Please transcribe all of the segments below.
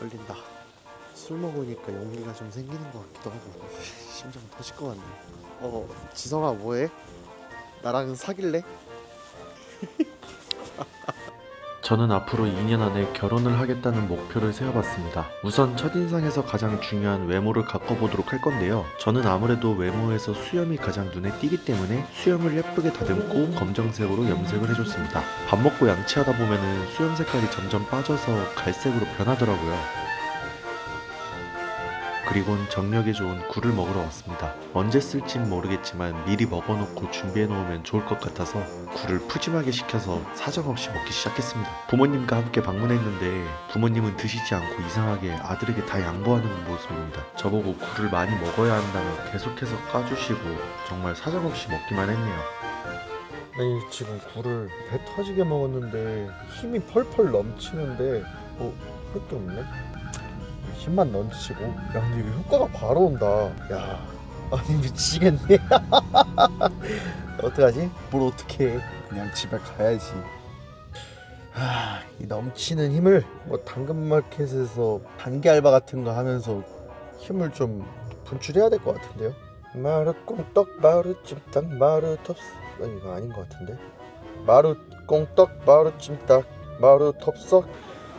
떨린다. 술 먹으니까 용기가 좀 생기는 것 같기도 하고 심장 터질 것 같네. 어 지성아 뭐해? 나랑 사귈래? 저는 앞으로 2년 안에 결혼을 하겠다는 목표를 세워봤습니다. 우선 첫인상에서 가장 중요한 외모를 가꿔보도록 할 건데요. 저는 아무래도 외모에서 수염이 가장 눈에 띄기 때문에 수염을 예쁘게 다듬고 검정색으로 염색을 해줬습니다. 밥 먹고 양치하다 보면은 수염 색깔이 점점 빠져서 갈색으로 변하더라고요. 그리곤 정력에 좋은 굴을 먹으러 왔습니다. 언제 쓸진 모르겠지만 미리 먹어놓고 준비해놓으면 좋을 것 같아서 굴을 푸짐하게 시켜서 사정없이 먹기 시작했습니다. 부모님과 함께 방문했는데 부모님은 드시지 않고 이상하게 아들에게 다 양보하는 모습입니다. 저보고 굴을 많이 먹어야 한다며 계속해서 까주시고 정말 사정없이 먹기만 했네요. 아니 지금 굴을 배 터지게 먹었는데 힘이 펄펄 넘치는데 어? 할게 없네? 힘만 넘치고. 야 근데 이거 효과가 바로 온다. 야 아니 미치겠네. 어떡하지? 뭘 어떻게 해? 그냥 집에 가야지. 아, 이 넘치는 힘을 뭐 당근마켓에서 단기 알바 같은 거 하면서 힘을 좀 분출해야 될 것 같은데요? 마루 꽁떡 마루 찜닭 마루 톱스. 아니 이거 아닌 것 같은데. 마루 꽁떡 마루 찜닭 마루 톱석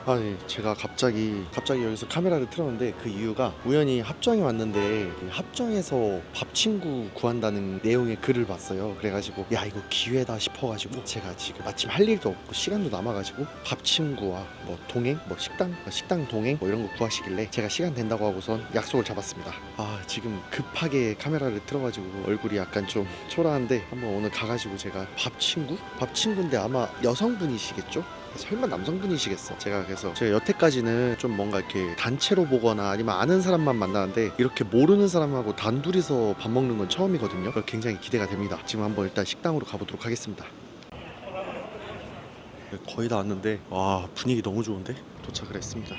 아니 제가 갑자기 갑자기 여기서 카메라를 틀었는데 그 이유가 우연히 합정에 왔는데 그 합정에서 밥 친구 구한다는 내용의 글을 봤어요. 그래가지고 야 이거 기회다 싶어가지고 제가 지금 마침 할 일도 없고 시간도 남아가지고 밥 친구와 뭐 동행? 뭐 식당? 뭐 식당 동행? 뭐 이런 거 구하시길래 제가 시간 된다고 하고선 약속을 잡았습니다. 아 지금 급하게 카메라를 틀어가지고 얼굴이 약간 좀 초라한데 한번 오늘 가가지고 제가 밥 친구? 밥 친구인데 아마 여성분이시겠죠? 설마 남성분이시겠어? 제가 그래서 제가 여태까지는 좀 뭔가 이렇게 단체로 보거나 아니면 아는 사람만 만나는데 이렇게 모르는 사람하고 단둘이서 밥 먹는 건 처음이거든요. 그래서 굉장히 기대가 됩니다. 지금 한번 일단 식당으로 가보도록 하겠습니다. 거의 다 왔는데 와 분위기 너무 좋은데? 도착을 했습니다.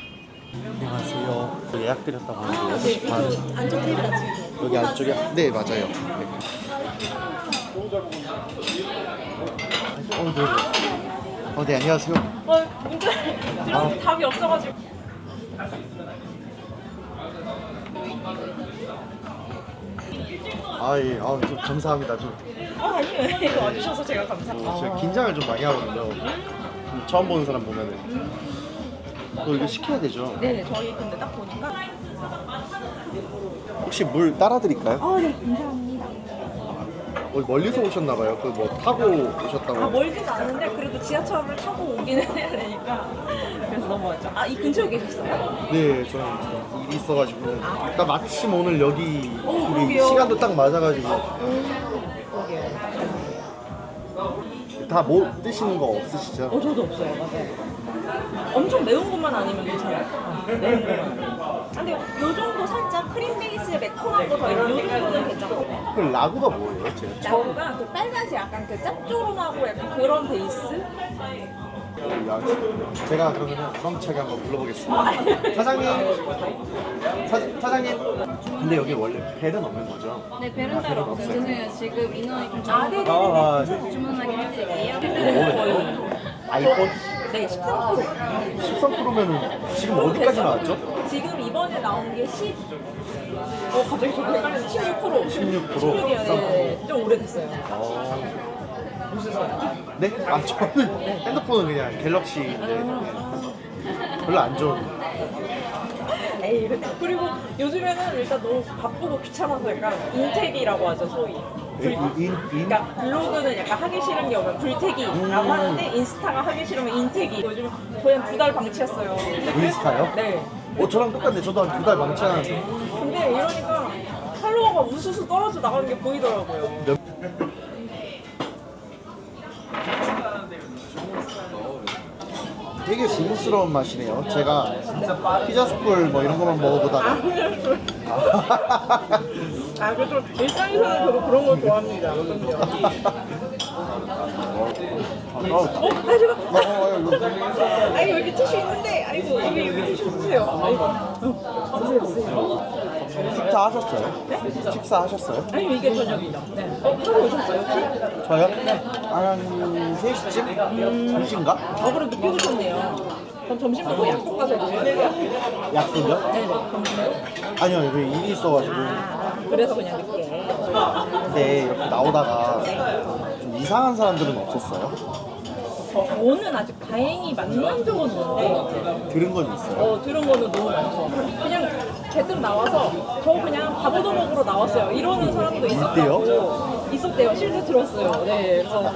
안녕하세요. 예약 드렸다고 하는데 6시 반 안쪽 테이블 아침 여기 안쪽에 네 맞아요. 네. 어, 네. 어, 네 안녕하세요. 어, 문제 지금 답이 없어가지고. 아 예 아, 좀 감사합니다. 좀 아 아니에요. 이거 와주셔서 제가 감사합니다. 제가 긴장을 좀 많이 하거든요. 좀 처음 보는 사람 보면은. 또 이거 시켜야 되죠? 네 저희 근데 딱 보니까. 혹시 물 따라 드릴까요? 아 네 감사합니다 어, 멀리서 오셨나봐요. 그 뭐 타고 오셨다고. 아 멀지는 않은데 그래도 지하철을 타고 오기는 해야 되니까. 그래서 넘어왔죠. 아 이 근처에 계셨어요? 네 저는 좀 일이 있어가지고. 나 마침 오늘 여기 우리 그러게요. 시간도 딱 맞아가지고. 그러게요. 다뭐 드시는 거 없으시죠? 어 저도 없어요. 맞아요. 엄청 매운 것만 아니면 괜찮아요. 아, 매운 것만 근데 요 정도 살짝 크림 베이스에 매콤한 거더 이런 요 정도는 괜찮고 그 라구가 뭐예요? 제가 처음 나무가 그 빨간색 약간 그 짭조름하고 약간 그런 베이스? 야, 제가 그러면 우렁차게 한번 불러보겠습니다. 사장님, 사, 사장님. 근데 여기 원래 벨은 없는 거죠? 네, 베른 따로 없어요. 죄송해요. 지금 인원이 좀 아, 적어서 네네 네. 아, 주문하게 해드릴게요. 뭐예요? 아이폰 네, 13%. 13%면은 지금 어디까지 나왔죠? 이번에 나온 게 10. 어, 갑자기 좀 헷갈리네. 16%. 16%? 16이요. 네, 좀 오래됐어요. 네? 아 저는 핸드폰은 그냥 갤럭시인데 별로 안 좋은. 에이, 근데 그리고 요즘에는 일단 너무 바쁘고 귀찮아서 약간 인텍이라고 하죠, 소위. 불, 인, 인, 인? 그러니까 블로그는 약간 하기 싫은 게 오면 불태기라고 음. 하는데 인스타가 하기 싫으면 인태기. 요즘 거의 한 두 달 방치했어요. 근데 그래서- 인스타요? 네. 어 저랑 똑같네. 저도 한 두달 망치하는데. 근데 이러니까 팔로워가 우수수 떨어져 나가는 게 보이더라고요. 되게 고급스러운 맛이네요. 제가 피자 스쿨 뭐 이런 거만 먹어보다가 아, 그래도 일상에서는 저도 그런 걸 좋아합니다. 그럼요. 어, 어, 아, 어, 이거 아니, 여기 티슈 있는데, 아이고, 여기, 여기 티슈 주세요. 아이고. 어, 주세요, 주세요. 식사하셨어요? 식사하셨어요? 아니, 이게 저녁이죠. 네. 어, 오셨어요, 혹시? 저요? 한 3시쯤? 2시인가? 어, 그럼 늦게 오셨네요. 그럼 점심 먹고 약속 가서 돼요? 약속이요? 네네. 점심으로? 아니요, 그 일이 있어가지고. 아, 그래서 그냥 늦게. 근데 이렇게 나오다가 좀 이상한 사람들은 없었어요? 저는 아직 다행히 만난 적은 없는데 들은 건 있어요. 어, 들은 거는 너무 많죠. 그냥 개뜸 나와서 저 그냥 밥얻어 먹으러 나왔어요. 이러는 사람도 있었다고. 있었대요. 실제 들었어요. 네, 그래서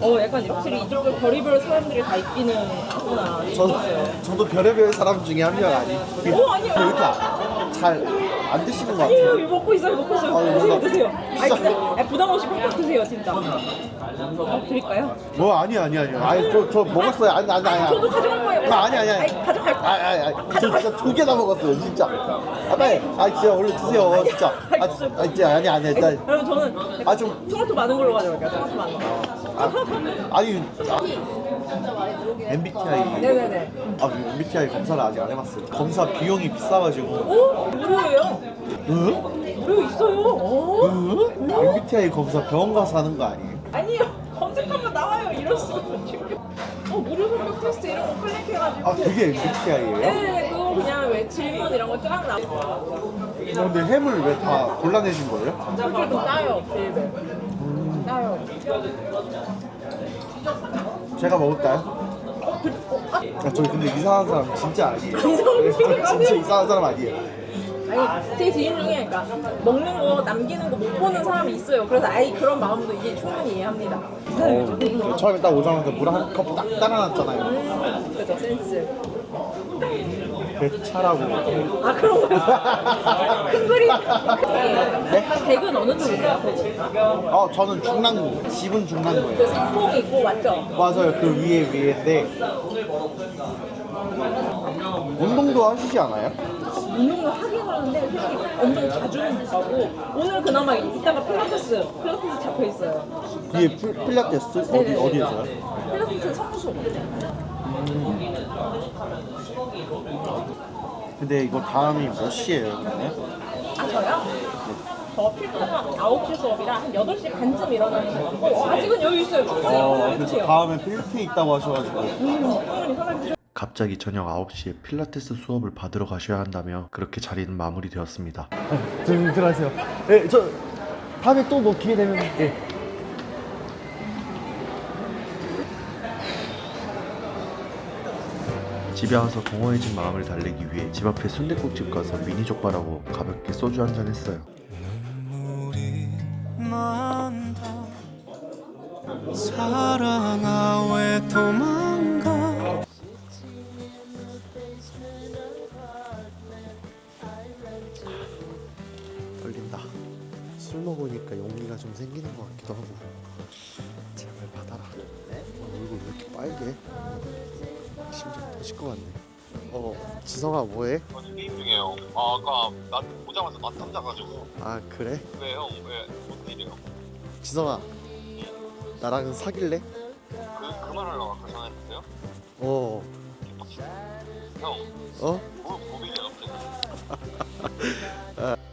어 약간 확실히 이쪽에 별의별 사람들이 다 있기는 하구나 저, 싶었어요. 저도 별의별 사람 중에 한 명 아니. 어, 아니야. 왜 이렇게 잘 안 드시는 것 아니에요. 같아요? 이거 먹고 있어요. 먹고 있어요. 아니, 드세요, 뭔가- 드세요. 아니, 진짜- 아니, 부담 없이 팍팍 드세요, 진짜. 어, 드릴까요? 뭐 아니 아니 아니. 아니 저, 저 먹었어요. 아니 아니 아니. 저도 가져갈 거예요. 아, 아니 아니 아니. 아니, 가져갈 거예요. 아니 아니 아니. 저 진짜 두 개나 먹었어요. 진짜. 아 빨리. 아 진짜 얼른 드세요. 진짜. 아, 진- 아 진짜 아니 아니. 일단 그럼 저는 아, 좀- 토마토 많은 걸로 가져갈게요. 토마토 많은 거. 아니 아, MBTI. 네네네. 아 MBTI 검사를 아직 안 해봤어요. 검사 비용이 비싸가지고. 오, 무료예요. 응? 무료 있어요. 오? 응? MBTI 검사 병원 가서 하는 거 아니에요? 아니요. 검색하면 나와요. 이럴 수가 지금. 어, 무료 성격 테스트 이런 거 클릭해가지고. 아 그게 MBTI예요? 네네네. 그거 그냥 왜 질문 이런 거 쫙 나와. 어, 근데 햄을 왜 다 골라내신 거예요? 좀 따요. 베이베. 따요. 제가 먹을까요? 아, 저 근데 이상한 사람 진짜 아니에요. 이상한 사람 진짜 이상한 사람 아니에요. 아니 제 지인 중에 그러니까 먹는 거 남기는 거 못 보는 사람이 있어요. 그래서 아이 그런 마음도 이해 충분히 이해합니다. 어, 처음에 딱 오자마자 물 한 컵 딱 따라놨잖아요. 음, 그죠 센스. 배차라고. 아 그런 거요? 큰 그림. 네? 댁은 어느 쪽이세요? 어, 저는 중랑구. 집은 중랑구예요. 그 상봉 있고 맞죠? 맞아요. 그 위에 위에인데. 운동도 하시지 않아요? 운동을 하긴 하는데 솔직히 엄청 자주는 못 가고 오늘 그나마 이따가 필라테스 필라테스 잡혀 있어요. 위에 필, 필라테스? 어디, 네네네. 어디에서요? 필라테스 성수. 근데 이거 다음이 몇 시에요, 그러면? 아 저요? 저 필터가 9시 수업이라 한 8시 반쯤 일어나는 거 같고 어, 아직은 여유 있어요. 어, 그래서 있어요. 다음에 필리핀 있다고 하셔가지고. 음. 갑자기 저녁 9시에 필라테스 수업을 받으러 가셔야 한다며 그렇게 자리는 마무리되었습니다. 들, 들어가세요. 네, 저 다음에 또 뭐 기회 되면 네. 집에 와서 공허해진 마음을 달래기 위해 집 앞에 순댓국집 가서 미니 족발하고 가볍게 소주 한 잔 했어요. 사랑아 왜 도망가 떨린다. 술 먹으니까 용기가 좀 생기는 것 같기도 하고. 제발 받아라. 어, 얼굴 왜 이렇게 빨개? 심장 터질 것 같네. 어, 지성아 뭐해? 아니 게임 중이에요. 아 아까 나 오자마자 낮잠 자가지고 아 그래? 왜 형? 왜 무슨 일이에요? 지성아, 나랑 사귈래? 그 그만하려고 아까 전화했는데요? 어, 개빡치네. 형, 어? 뭐 고민이야 갑자기?